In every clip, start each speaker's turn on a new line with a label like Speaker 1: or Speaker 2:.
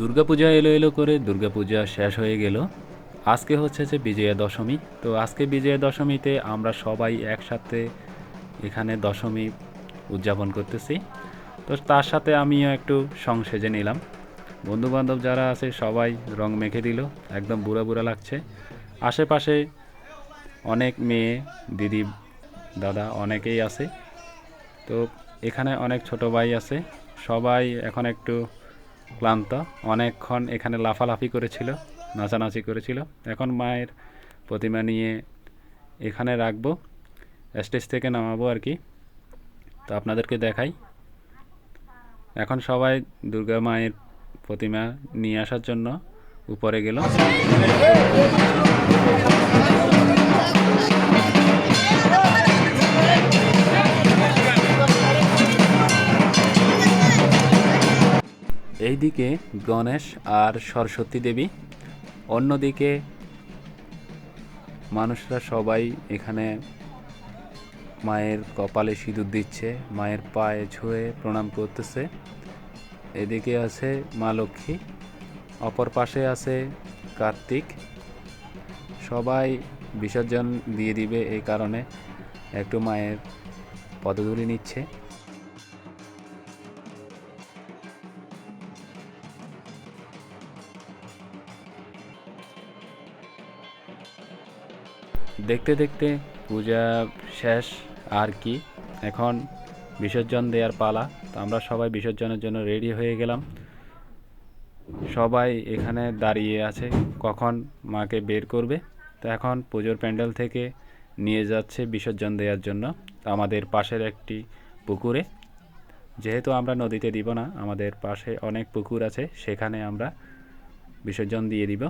Speaker 1: দুর্গাপূজা এলো এলো করে দুর্গাপূজা শেষ হয়ে গেল। আজকে হচ্ছে যে বিজয়া দশমী। তো আজকে বিজয়া দশমীতে আমরা সবাই একসাথে এখানে দশমী উদযাপন করতেছি। তো তার সাথে আমিও একটু সং সেজে নিলাম। বন্ধু বান্ধব যারা আছে, সবাই রং মেখে দিল। একদম বুড়া বুড়া লাগছে। আশেপাশে অনেক মেয়ে, দিদি, দাদা অনেকেই আছে। তো এখানে অনেক ছোট ভাই আছে। সবাই এখন একটু ক্লান্ত। অনেকক্ষণ এখানে লাফালাফি করেছিল, নাচানাচি করেছিল। এখন মায়ের প্রতিমা নিয়ে এখানে রাখব, স্টেজ থেকে নামাবো আর কি। তো আপনাদেরকে দেখাই। এখন সবাই দুর্গা মায়ের প্রতিমা নিয়ে আসার জন্য উপরে গেল। এইদিকে গণেশ আর সরস্বতী দেবী, অন্যদিকে মানুষরা সবাই এখানে মায়ের কপালে সিঁদুর দিচ্ছে, মায়ের পায়ে ছুঁয়ে প্রণাম করতেছে। এদিকে আছে মা লক্ষ্মী, অপর পাশে আছে কার্তিক। সবাই বিসর্জন দিয়ে দিবে এই কারণে একটু মায়ের পদধূলি নিচ্ছে। দেখতে দেখতে পূজা শেষ আর কি। এখন বিসর্জন দেওয়ার পালা। তো আমরা সবাই বিসর্জনের জন্য রেডি হয়ে গেলাম। সবাই এখানে দাঁড়িয়ে আছে। কখন মাকে বের করবে? তো এখন পুজোর প্যান্ডেল থেকে নিয়ে যাচ্ছে বিসর্জন দেওয়ার জন্য আমাদের পাশের একটি পুকুরে। যেহেতু আমরা নদীতে দিব না, আমাদের পাশে অনেক পুকুর আছে, সেখানে আমরা বিসর্জন দিয়ে দিব।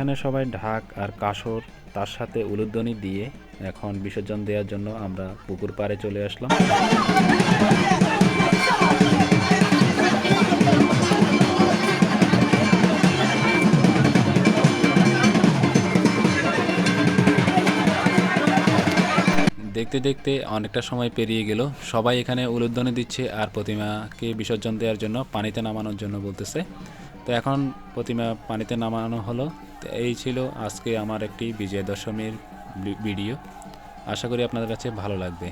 Speaker 1: এখানে সবাই ঢাক আর কাসর, তার সাথে উলুধ্বনি দিয়ে এখন বিসর্জন দেওয়ার জন্য আমরা পুকুর পাড়ে চলে আসলাম। দেখতে দেখতে অনেকটা সময় পেরিয়ে গেল। সবাই এখানে উলুধ্বনি দিচ্ছে আর প্রতিমাকে বিসর্জন দেওয়ার জন্য পানিতে নামানোর জন্য বলতেছে। তো এখন প্রতিমা পানিতে নামানো হলো। তো এই ছিল আজকে আমার একটি বিজয়া দশমীর ভিডিও। আশা করি আপনাদের কাছে ভালো লাগবে।